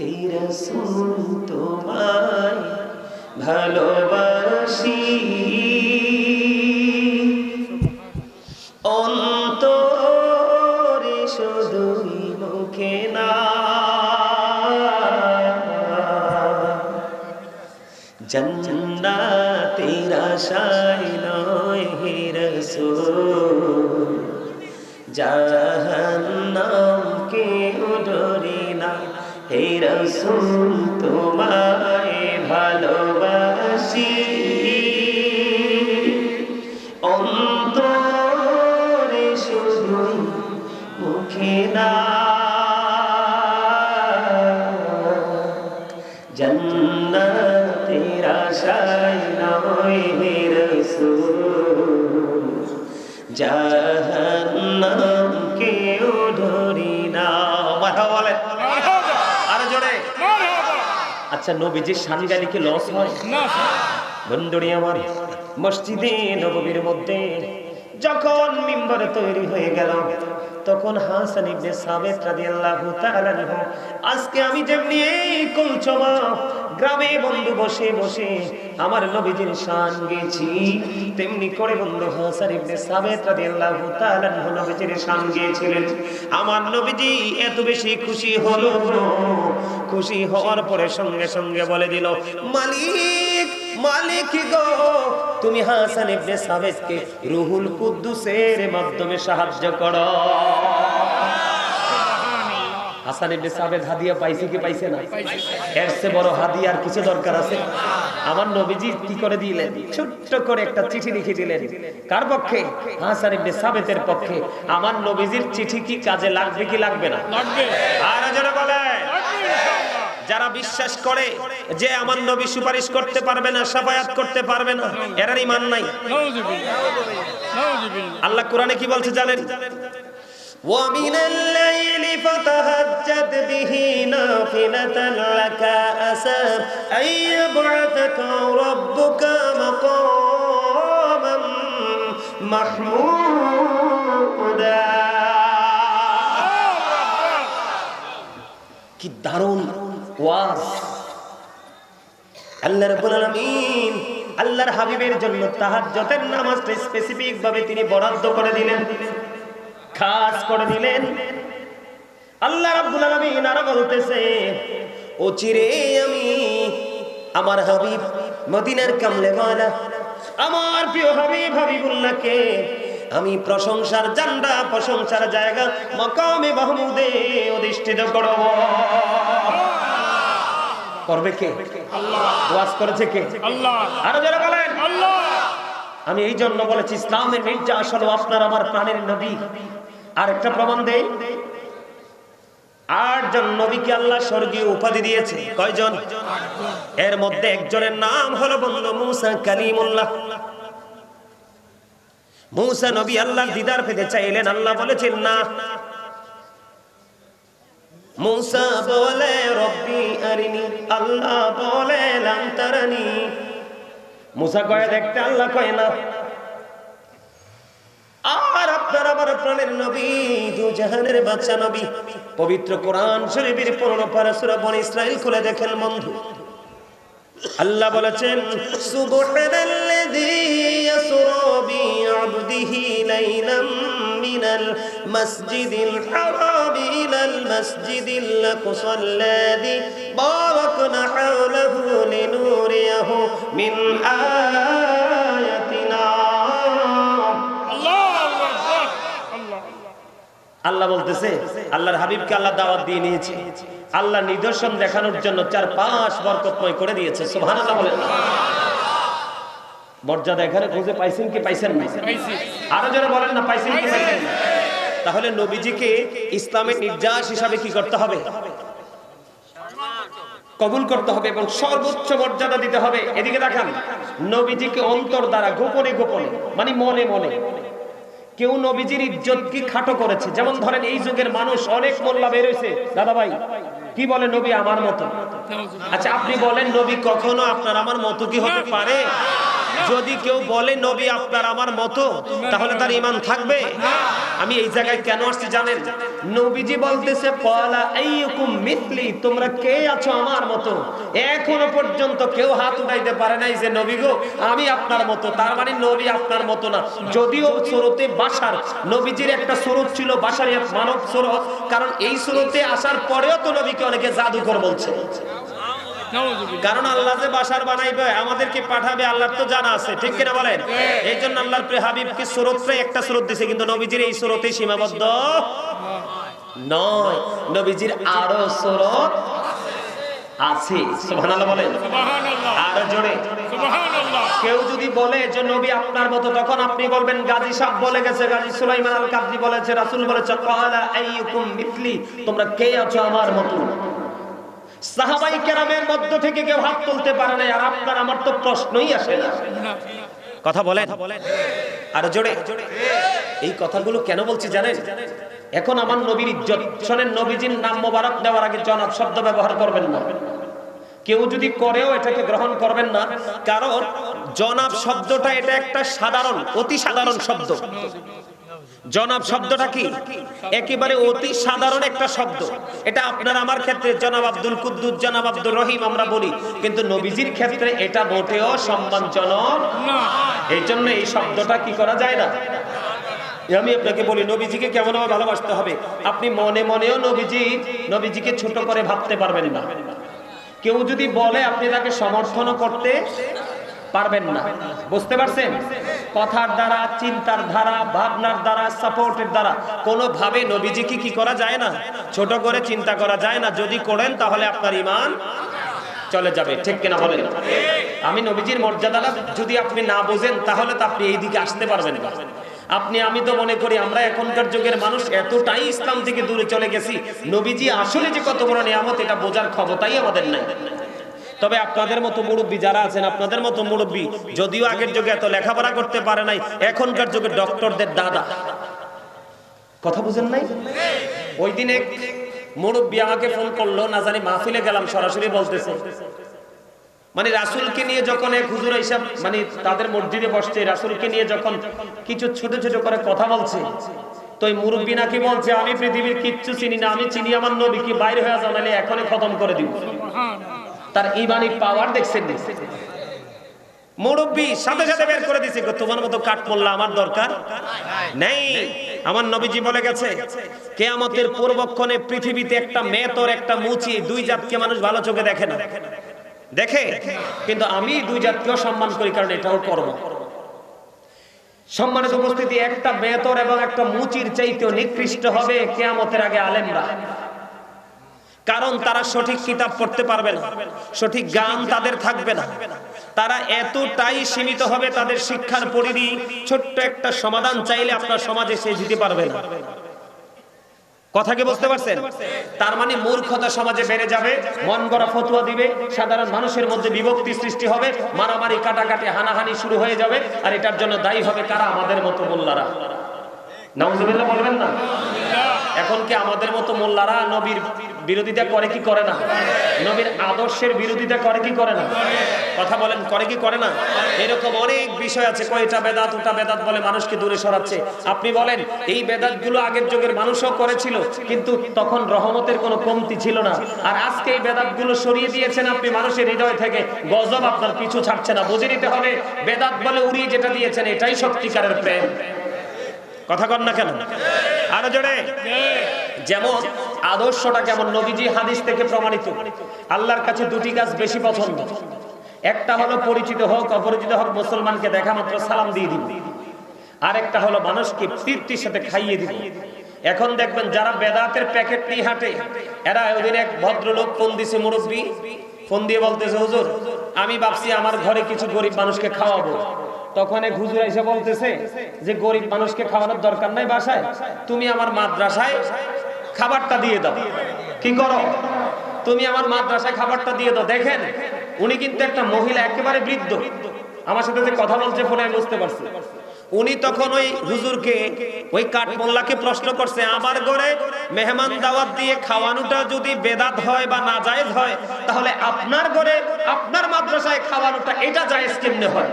হে রসুল তোমায় ভালোবাসি। অন্তরে শুধুই মুখে না। জন্নাতের আশায় নয় হে কে ডরি না হে রসুল তোমায় ভালোবাসি অন্তরে শুধুই মুখে না জন্নতের নয় হে রসুল জাহান্নাম কেউ ধরি আচ্ছা নবীজির শান গালি কি লস হয়। বন্ধুরি আমার মসজিদে নববীর মধ্যে যখন মিম্বর তৈরি হয়ে গেল, তখন হাসান ইবনে সাবেত রাদিয়াল্লাহু তাআলা আজকে আমি যেমনি এই কুলচমা গ্রামে বন্ধু বসে বসে আমার নবীজির শান গেছি তেমনি করে বন্ধু হাসান ইবনে সাবেত রাদিয়াল্লাহু তাআলা নবীজির শান গিয়েছিলেন। আমার নবীজি এত বেশি খুশি হলো, খুশি হওয়ার পরে সঙ্গে সঙ্গে বলে দিল, মালিক মালিক গো তুমি হাসান ইবনে সাবেতকে রুহুল কুদ্দুসের মাধ্যমে সাহায্য করো। হাসান ইবনে সাবেত হাদিয়া পাইছে কি পাইছে না? এর চেয়ে বড় হাদিয়ার কিছু দরকার আছে? আমার নবীজি কি করে দিলেন? ছোট্ট করে একটা চিঠি লিখে দিলেন। কার পক্ষে? হাসান ইবনে সাবেতের পক্ষে। আমার নবীজির চিঠি কি কাজে লাগবে কি লাগবে না? লাগবে। আর যারা বলে লাগবে যারা বিশ্বাস করে যে আমার নবী সুপারিশ করতে পারবে না সাফায়াত করতে পারবে না এরার ইমান নাই নাউজুবিল্লাহ নাউজুবিল্লাহ আল্লাহ কোরআনে কি বলছে জানেন ومن الليل فتهجد به نافلة لك أسى أن يبعثك ربك مقاما محمودا কি দারুণ ওয়াজ আল্লাহ আল্লাহর হাবিবের জন্য তাহাজ্জুদের নামাজটা স্পেসিফিক ভাবে তিনি বরাদ্দ করে দিলেন, খাস করে দিলেন। আল্লাহ রাব্বুল আলামিন আরও বলতেছে, ও চিরে আমি আমার হাবিব মদিনার কামলে মালা আমার প্রিয় হাবিব হাবিবুল্লাহকে আমি প্রশংসার জান্ডা প্রশংসার জায়গা মকামে মাহমুদে অধিষ্ঠিত করব। করবে কে? ওয়াজ করেছে কে? আরও যারা বলেন। আমি এই জন্য বলেছি ইসলামের নির্যাস হলো আপনার আমার প্রাণের নবী। আর একটা প্রমাণ দেই। আটজন নবীকে আল্লাহ স্বর্গীয় উপাধি দিয়েছে। কয়জন? এর মধ্যে একজনের নাম হলো বন্ধু মুসা কালিমুল্লাহ। মুসা নবী আল্লাহর দিদার পেতে চাইলেন। আল্লাহ বলেছেন না মুসা বলে, রব্বি আরিনি, আল্লাহ বলে লাম তারানি। মুসা কয়ে, দেখতে আল্লাহ কয় না। আর আপনার আমার প্রাণের নবী, দু জাহানের বাচ্চা নবী, পবিত্র কোরআন শরীফের পনেরো পারা সূরা বনি ইসরাইল খুলে দেখেন বন্ধু। আল্লাহ বলেছেন, সুবহানাল্লাযী ইয়াসরা বি'আবদিহি লাইলাম। হারাম ইলাল মাসজিদিল আকসাল্লাযী বারাকনা হাওলাহু লিনুরিয়াহু মিন আয়াতিনা। আল্লাহ আল্লাহ আল্লাহ আল্লাহ বলতেছে আল্লাহর হাবিবকে আল্লাহ দাওয়াত দিয়ে নিয়েছে। আল্লাহ নিদর্শন দেখানোর জন্য চার পাঁচ বরকতময় করে দিয়েছে। সুবহানাল্লাহ বলেন মর্যাদা এখানে খুঁজে পাইছেন কি পাইছেন আরও যারা বলেন না পাইছেন কি পাইছেন তাহলে নবীজিকে ইসলামের নির্যাস হিসাবে কি করতে হবে? কবুল করতে হবে এবং সর্বোচ্চ মর্যাদা দিতে হবে। এদিকে দেখান নবীজিকে অন্তর দ্বারা গোপনে গোপনে মানে মনে মনে। কেউ নবীজির ইজ্জত কি খাটো করেছে? যেমন ধরেন এই যুগের মানুষ অনেক মোল্লা বেরোইছে দাদা ভাই কি বলে নবী আমার মতো? আচ্ছা আপনি বলেন নবী কখনো আপনার আমার মতো কি হতে পারে? যদি কেউ বলে, নবী আপনার আমার মতো তাহলে তার ইমান থাকবে? আমি এই জায়গায় কেন আসছি জানেন? নবীজি বলতেছে পলা আইয়ুকুম মিথলি তোমরা কে আছো আমার মতো? এখনও পর্যন্ত কেউ হাত উঠাইতে পারে নাই যে, নবী গো, আমি আপনার মতো তার মানে নবী আপনার মতো না। যদিও সুরতে বাসার নবীজির একটা সুরত ছিল বাসার মানব সুরত, কারণ এই সুরতে আসার পরেও তো নবীকে অনেকে জাদুকর বলছে। কারণ আল্লাহ যে বাসার বানাইবে আমাদেরকে পাঠাবে আল্লাহর তো জানা আছে ঠিক কিনা বলেন? এই জন্য আল্লাহর প্রিয় হাবিবকে সুরতরে একটা সুরত দিছে কিন্তু নবীজির এই সুরতে সীমাবদ্ধ। নয় নবীজির আরও সুরত আছে সুবহানাল্লাহ বলেন। আরও জোরে। কেউ যদি বলে যে নবী আপনার মতো তখন আপনি বলবেন গাজী সাহেব বলে গেছে গাজী সুলাইমান আল কাবজি বলেছে রাসূল বলেছে ক্বালা আইয়ুকুম মিথলি তোমরা কে আছো আমার মতো? সাহাবাই কেরামের মধ্য থেকে কেউ হাত তুলতে পারে না আর আপনার, আমার তো প্রশ্নই আসে না। কথা বলেন। আর জোরে। এই কথাগুলো কেন বলছি জানেন? এখন আমার নবীর ইজ্জত। শোনেন, নবীজির নাম মোবারক দেওয়ার আগে জনাব শব্দ ব্যবহার করবেন না। কেউ যদি করেও এটাকে গ্রহণ করবেন না, কারণ জনাব শব্দটা এটা একটা সাধারণ, অতি সাধারণ শব্দ। জনাব শব্দটা কি? একেবারে অতি সাধারণ একটা শব্দ। এটা আপনার আমার ক্ষেত্রে জনাব আব্দুল কুদ্দুস, জনাব আব্দুর রহিম আমরা বলি। কিন্তু নবীজির ক্ষেত্রে এটা মোটেও সম্মানজনক এই জন্য এই শব্দটা কি করা যায় না? আমি আপনাকে বলি, নবীজিকে কেমন ভাবে ভালোবাসতে হবে? আপনি মনে মনেও নবীজি, নবীজিকে ছোট করে ভাবতে পারবেন না। কেউ যদি বলে আপনি তাকে সমর্থন করতে পারবেন না। বুঝতে পারছেন? কথার দ্বারা, চিন্তার দ্বারা, ভাবনার দ্বারা সাপোর্টের দ্বারা, কোনোভাবে নবীজিকে কি করা যায় না? ছোট করে চিন্তা করা যায় না। যদি করেন তাহলে আপনার ইমান চলে যাবে। ঠিক কিনা বলেন? আমি নবীজির মর্যাদাটা যদি আপনি না বোঝেন, তাহলে তো আপনি এই দিকে আসতে পারবেন না। আপনি, আমি তো মনে করি, আমরা এখনকার যুগের মানুষ এতটাই ইসলাম থেকে দূরে চলে গেছি। নবীজি আসলে যে কত বড় নিয়ামত, এটা বোঝার ক্ষমতাই আমাদের নাই। তবে আপনাদের মতো মুরব্বী যারা আছেন, আপনাদের মতো মুরব্বী যদিও আগের যুগে এত লেখাপড়া করতে পারে নাই, এখনকার যুগে ডক্টরদের দাদা। কথা বুঝেন নাই? ওই দিনে মুরব্বী আমাকে ফোন করল, না জানি মাহফিলে গেলাম, সরাসরি বলতেছে। মানে রাসূলকে নিয়ে যখন এক হুজুর হিসাব মানে তাদের মসজিদে বসছে, রাসূলকে নিয়ে যখন কিছু ছোট ছোট করে কথা বলছে, তো এই মুরব্বী নাকি বলছে, আমি পৃথিবীর কিচ্ছু চিনি না, আমি চিনি আমার নবী কি বাইরে হয়ে যাও, নাহলে এখনই খতম করে দিব। তার ইমানি পাওয়ার দেখছেন মুরব্বী, সাথে সাথে বের করে দিছে। তোমার মতো আমার দরকার? নেই। আমার নবীজি বলে গেছে, কেয়ামতের পূর্বক্ষণে পৃথিবীতে একটা মেতর একটা মুচি, দুই জাতকে মানুষ ভালো চোখে দেখে না। দেখে? কিন্তু আমি দুই জাতকেও সম্মান করি, কারণ এটাও কর্ম। সম্মানিত উপস্থিতি, একটা বেতর এবং একটা মুচির চাইতেও নিকৃষ্ট হবে কেয়ামতের আগে আলেমরা। কারণ তারা সঠিক কিতাব পড়তে পারবে না। সঠিক জ্ঞান তাদের থাকবে না। তারা এতটাই সীমিত হবে তাদের শিক্ষার পরিধি, ছোট্ট একটা সমাধান চাইলে আপনার সমাজে সে দিতে পারবে না। কথা কি বুঝতে পারছেন? তার মানে মূর্খতা সমাজে বেড়ে যাবে, মন গড়া ফতুয়া দিবে, সাধারণ মানুষের মধ্যে বিভক্তি সৃষ্টি হবে, মারামারি, কাটাকাটি, হানাহানি শুরু হয়ে যাবে, আর এটার জন্য দায়ী হবে কারা? আমাদের মতো মোল্লারা। নাউজুবিল্লাহ বলবেন না? এখন কি আমাদের মতো মোল্লারা নবীর বিরোধিতা করে কি করে না? নবীর আদর্শের বিরোধিতা করে কি করে না? কথা বলেন, করে কি করে না? এরকম অনেক বিষয় আছে। কয়টা বেদাত ওটা বেদাত বলে মানুষকে দূরে সরাচ্ছে। আপনি বলেন, এই বেদাতগুলো আগের যুগের মানুষও করেছিল, কিন্তু তখন রহমতের কোনো কমতি ছিল না। আর আজকে এই বেদাতগুলো সরিয়ে দিয়েছেন আপনি, মানুষের হৃদয় থেকে গজব আপনার পিছু ছাড়ছে না। বুঝে নিতে হবে, বেদাত বলে উড়িয়ে যেটা দিয়েছেন, এটাই সত্যিকারের প্রেম। কথা কর না কেন? আরও জোরে। যেমন আদর্শটা কেমন? নবীজি হাদিস থেকে প্রমাণিত। আল্লাহর কাছে দুটি কাজ বেশি পছন্দ। একটা হলো পরিচিত হোক, অপরিচিত হোক, মুসলমানকে দেখা মাত্র সালাম দিয়ে দিব। আরেকটা হলো মানুষকে তৃপ্তির সাথে খাইয়ে দিব। এখন দেখবেন যারা বেদাতের প্যাকেট নিয়ে হাঁটে, এরা ওদিন এক ভদ্রলোক কোন দিছে, মুরব্বী ফোন দিয়ে বলতেছে, হুজুর, আমি ভাবছি আমার ঘরে কিছু গরিব মানুষকে খাওয়াবো। তখন এক হুজুর এসে বলতেছে যে, গরিব মানুষকে খাওয়ানোর দরকার নাই বাসায়। তুমি আমার মাদ্রাসায় খাবারটা দিয়ে দাও। কি করো? তুমি আমার মাদ্রাসায় খাবারটা দিয়ে দাও। দেখেন, উনি কিন্তু একটা মহিলা, একেবারে বৃদ্ধ। আমার সাথে যে কথা বলছে ফোনে আমি বুঝতে পারছি। উনি তখন ওই হুজুরকে, ওই কাঠমোল্লাকে প্রশ্ন করছে, আমার ঘরে মেহমান দাওয়াত দিয়ে খাওয়ানোটা যদি বেদাত হয় বা না জায়েজ হয়, তাহলে আপনার ঘরে, আপনার মাদ্রাসায় খাওয়ানোটা এটা জায়েজ কেমনে হয়?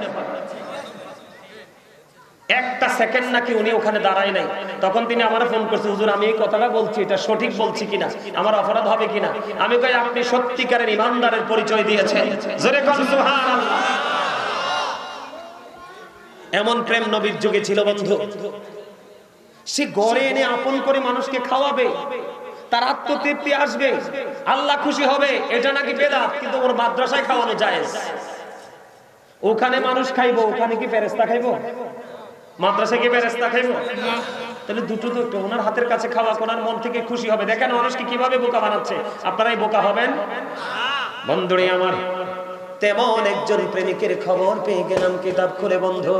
একটা সেকেন্ড নাকি উনি ওখানে দাঁড়ায় নাই। তখন তিনি আমার ফোন করছে, হুজুর, আমি এই কথাটা বলছি, এটা সঠিক বলছি কিনা? আমার অপরাধ হবে কিনা? আমি কই, আপনি সত্যিকারের ইমানদারের পরিচয় দিয়েছেন। জোরে কোন, সুবহানাল্লাহ। এমন প্রেম নবীর যুগে ছিল বন্ধু। সে গড়ে এনে আপন করে মানুষকে খাওয়াবে, তার আত্মতৃপ্তি আসবে, আল্লাহ খুশি হবে, এটা নাকি বেদাত, কিন্তু ওর মাদ্রাসায় খাওয়ানো যায় ওখানে মানুষ খাইবো, ওখানে কি ফেরেস্তা খাইবো? মাদ্রাসায় কি ফেরেস্তা খাইবো? তাহলে দুটো একটু ওনার হাতের কাছে খাওয়া ওনার মন থেকে খুশি হবে। দেখেন মানুষকে কীভাবে বোকা বানাচ্ছে। আপনারাই বোকা হবেন? বন্ধুরে আমার তেমন একজন প্রেমিকের খবর পেয়ে গেলাম কিতাব খুলে, বন্ধু।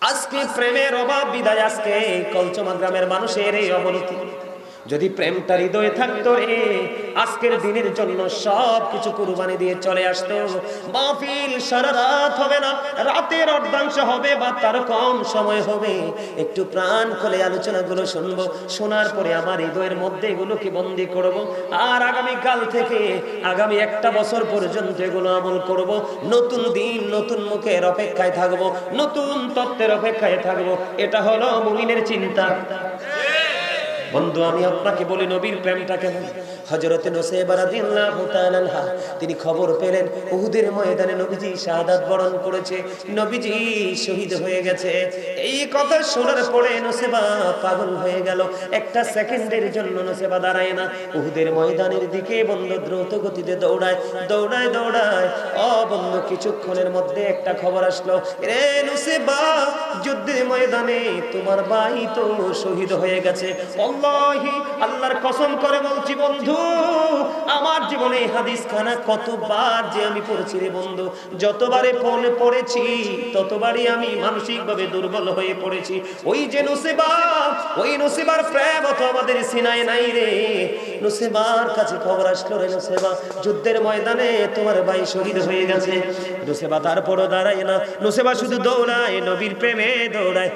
আজকে প্রেমের অভাব, বিদায় আজকে কলচমা গ্রামের মানুষের এই অবনতি। যদি প্রেমটা হৃদয়ে থাকতো রে, আজকের দিনের জন্য সব কিছু কুরবানি দিয়ে চলে আসতো মাহফিল সারা রাত হবে না, রাতের অর্ধাংশ হবে বা তার কম সময় হবে। একটু প্রাণ খুলে আলোচনাগুলো শুনব, শোনার পরে আমার হৃদয়ের মধ্যে এগুলোকে বন্দি করব, আর আগামী কাল থেকে আগামী একটা বছর পর্যন্ত এগুলো আমল করব। নতুন দিন, নতুন মুখের অপেক্ষায় থাকব, নতুন তত্ত্বের অপেক্ষায় থাকব। এটা হলো মুমিনের চিন্তা। বন্ধু, আমি আপনাকে বলি, নবীর প্রেমটা কেমন? হজরতে তিনি খবর পেলেন, উহুদের ময়দানে নবীজি শাহাদাত বরণ করেছে, নবীজি শহীদ হয়ে গেছে। এই কথা শোনার পরে নসেবা পাগল হয়ে গেল। একটা সেকেন্ডের জন্য নসেবা দাঁড়ায় না। উহুদের ময়দানের দিকে বন্ধু দ্রুত গতিতে দৌড়ায় দৌড়ায় দৌড়ায়। ও বন্ধু, কিছুক্ষণের মধ্যে একটা খবর আসলো। রে নসেবা, যুদ্ধের ময়দানে তোমার ভাই তো শহীদ হয়ে গেছে। আল্লাহি আল্লাহর কসম করে বলছি, বন্ধু, আমার জীবনে এই হাদিস খানা কতবার যে আমি পড়েছি রে বন্ধু। যতবারে পড়ে পড়েছি, ততবারই আমি মানসিকভাবে দুর্বল হয়ে পড়েছি। ওই যে নসিবা, ওই নসিবার প্রেম তো আমাদের সিনায় নাই রে। নসিবার কাছে খবর আসলো রে নসিবা। যুদ্ধের ময়দানে তোমার ভাই শহীদ হয়ে গেছে। নসিবা তারপরও দাঁড়ায় না। নসিবা শুধু দৌড়ায়, নবীর প্রেমে দৌড়ায়।